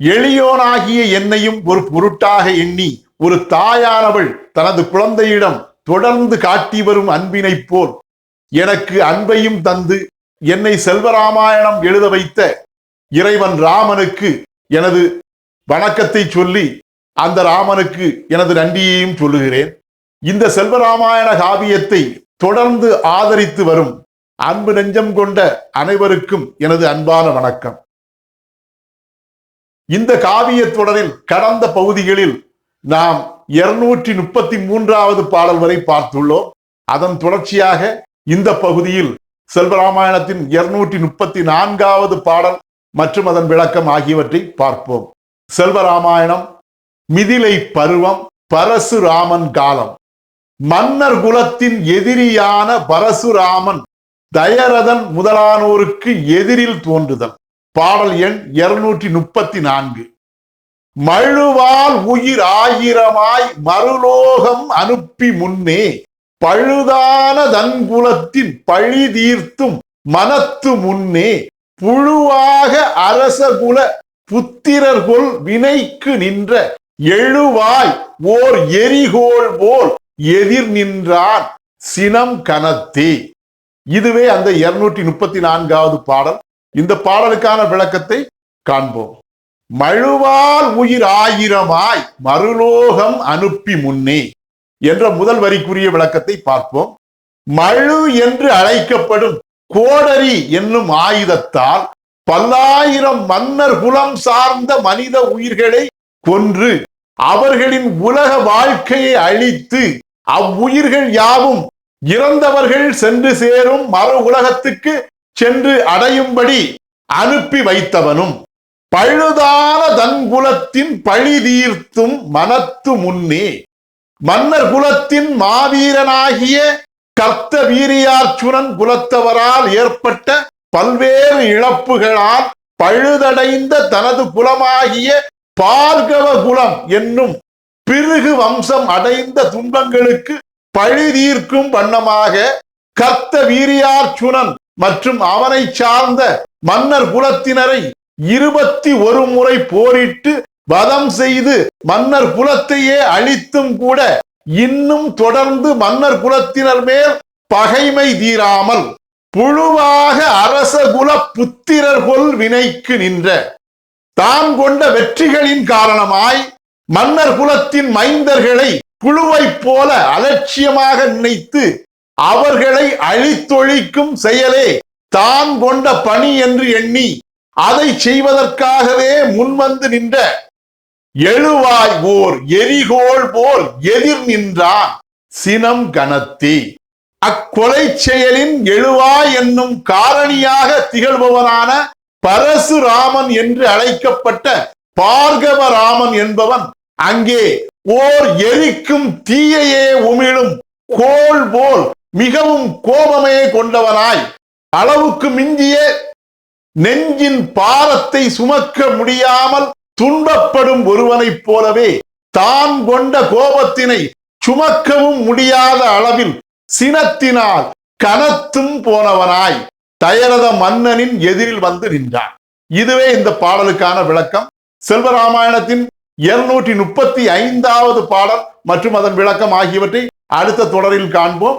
எளியோனாகிய என்னையும் ஒரு பொருட்டாக எண்ணி ஒரு தாயானவள் தனது குழந்தையிடம் தொடர்ந்து காட்டி வரும் அன்பினைப் போல் எனக்கு அன்பையும் தந்து என்னை செல்வராமாயணம் எழுத வைத்த இறைவன் ராமனுக்கு எனது வணக்கத்தை சொல்லி அந்த ராமனுக்கு எனது நன்றியையும் சொல்லுகிறேன். இந்த செல்வராமாயண காவியத்தை தொடர்ந்து ஆதரித்து வரும் அன்பு நெஞ்சம் கொண்ட அனைவருக்கும் எனது அன்பான வணக்கம். இந்த காவிய தொடரில் கடந்த பகுதிகளில் நாம் இருநூற்றி முப்பத்தி மூன்றாவது பாடல் வரை பார்த்துள்ளோம். அதன் தொடர்ச்சியாக இந்த பகுதியில் செல்வராமாயணத்தின் இருநூற்றி முப்பத்தி நான்காவது பாடல் மற்றும் அதன் விளக்கம் ஆகியவற்றை பார்ப்போம். செல்வராமாயணம் மிதிலை பருவம் பரசுராமன் காலம். மன்னர் குலத்தின் எதிரியான பரசுராமன் தயரதன் முதலானோருக்கு எதிரில் தோன்றுதல். பாடல் எண் இருநூற்றி முப்பத்தி நான்கு மழுவால் உயிர் ஆயிரமாய் மறுலோகம் அனுப்பி முன்னே பழுதான தன்குலத்தின் பழி தீர்த்தும் மனத்து முன்னே புழுவாக அரசகுல புத்திரர்கொள் வினைக்கு நின்ற எழுவாய் ஓர் எரிகோள் போல் எதிர் நின்றான் சினம் கனத்தே. இதுவே அந்த இருநூற்றி முப்பத்தி நான்காவது பாடல். இந்த பாடலுக்கான விளக்கத்தை காண்போம். மழுவால் உயிர் ஆயிரமாய் மறுலோகம் அனுப்பி முன்னே என்ற முதல் வரிக்குரிய விளக்கத்தை பார்ப்போம். மழு என்று அழைக்கப்படும் கோடரி என்னும் ஆயுதத்தால் பல்லாயிரம் மன்னர் குலம் சார்ந்த மனித உயிர்களை கொன்று அவர்களின் உலக வாழ்க்கையை அழித்து அவ்வுயிர்கள் யாவும் இறந்தவர்கள் சென்று சேரும் மறு உலகத்துக்கு சென்று அடையும்படி அனுப்பி வைத்தவனும் பழுதான தன்குலத்தின் பழி தீர்த்தும் மனத்து முன்னே மன்னர் குலத்தின் மாவீரனாகிய கர்த்த வீரியார்ச்சுனன் குலத்தவரால் ஏற்பட்ட பல்வேறு இழப்புகளால் பழுதடைந்த தனது குலமாகிய பார்கவ குலம் என்னும் பிருகு வம்சம் அடைந்த துன்பங்களுக்கு பழி தீர்க்கும் வண்ணமாக கர்த்த வீரியார்ச்சுனன் மற்றும் அவனை சார்ந்த மன்னர் குலத்தினரை இருபத்தி ஒரு முறை போரிட்டு வதம் செய்து மன்னர் குலத்தையே அழித்தும் கூட இன்னும் தொடர்ந்து மன்னர் குலத்தினர் மேல் பகைமை தீராமல் புழுவாக அரச குல புத்திரர் கொல் வினைக்கு நின்ற தாம் கொண்ட வெற்றிகளின் காரணமாய் மன்னர் குலத்தின் மைந்தர்களை புழுவைப் போல அலட்சியமாக நினைத்து அவர்களை அழித்தொழிக்கும் செயலே. தான் கொண்ட பணி என்று எண்ணி அதை செய்வதற்காகவே முன்வந்து நின்ற எழுவாய் ஓர் எரிகோள் போல் எதிர் நின்றான் சினம் கனத்தி. அக்கொலை செயலின் எழுவாய் என்னும் காரணியாக திகழ்பவனான பரசுராமன் என்று அழைக்கப்பட்ட பார்கவராமன் என்பவன் அங்கே ஓர் எரிக்கும் தீயையே உமிழும் கோள் போல் மிகவும் கோபமே கொண்டவனாய் அளவுக்கு மிஞ்சிய நெஞ்சின் பாரத்தை சுமக்க முடியாமல் துன்பப்படும் ஒருவனைப் போலவே தான் கொண்ட கோபத்தினை சுமக்கவும் முடியாத அளவில் சினத்தினால் கனத்தும் போனவனாய் தயரத மன்னனின் எதிரில் வந்து நின்றான். இதுவே இந்த பாடலுக்கான விளக்கம். செல்வராமாயணத்தின் இருநூற்றி முப்பத்தி ஐந்தாவது பாடல் மற்றும் அதன் விளக்கம் ஆகியவற்றை அடுத்த தொடரில் காண்போம்.